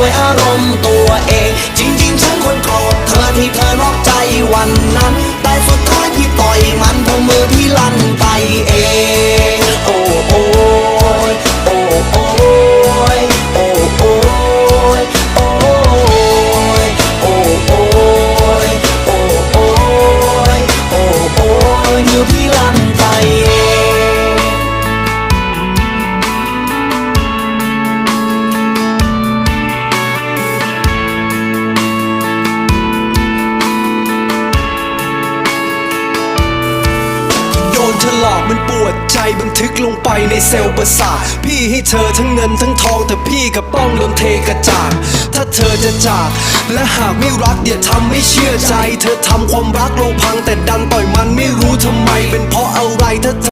วยอารมณ์ตัวเอง จริง ๆ ฉันคนโกรธเธอที่เธอนอกใจวันนั้น แต่สุดท้ายพี่ต่อยมันเพราะมือพี่ลั่นไปเอง โอ้โอ้ยโอ้โอ้ยโอ้โอ้ยโอ้ยโอ้โอ้ยโอ้โอ้ยโอ้โอ้ยมือพี่ลั่นไป เองโดนเธอหลอกมันปวดใจบันทึกลงไปในเซลล์ประสาทพี่ให้เธอทั้งเงินทั้งทองแต่พี่กับป้องโดนเทกระจาดถ้าเธอจะจาก และหากไม่รักอย่าทำไม่เชื่อใจ เธอทำความรักลงพังแต่ดันปล่อยมันไม่รู้ทำไมเป็นเพราะอะไรถ้าเธอ